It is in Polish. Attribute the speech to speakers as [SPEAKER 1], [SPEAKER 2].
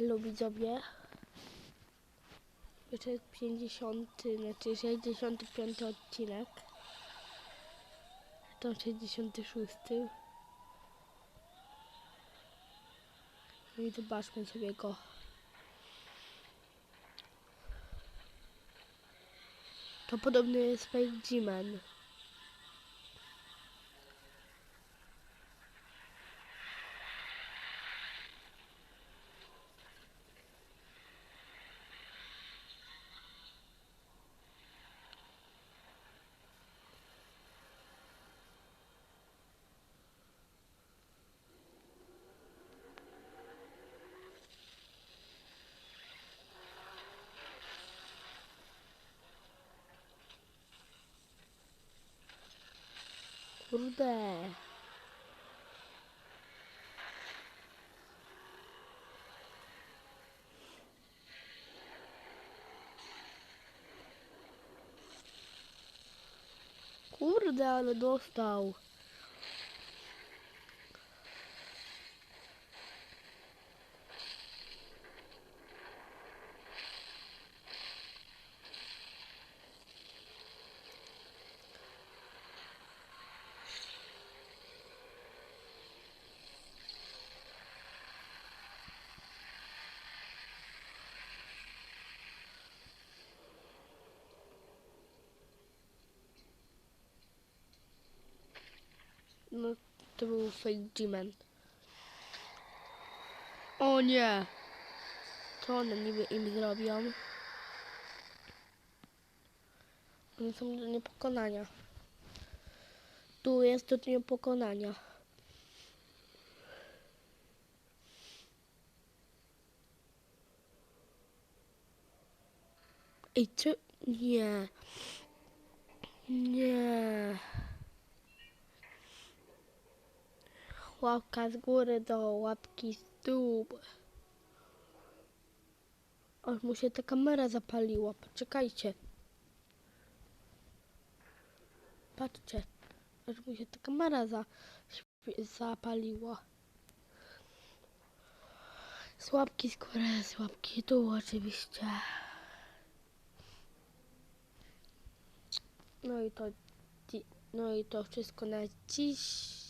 [SPEAKER 1] Elo widzowie. Jeszcze jest 50, znaczy 65 odcinek. To 66. No i zobaczmy sobie go. To podobny jest Fake G-Man. Kurde. Kurde, ale dostał. No, to był fake G-Man. O nie! Co one niby im zrobią? One są do niepokonania. Tu jest do niepokonania. Ej, czy... Nie. Nie. Łapka z góry do łapki z dół. Aż mu się ta kamera zapaliła. Poczekajcie. Patrzcie. Aż mu się ta kamera za, zapaliła. Z łapki z góry, w dół oczywiście. No i to, no i to wszystko na dziś.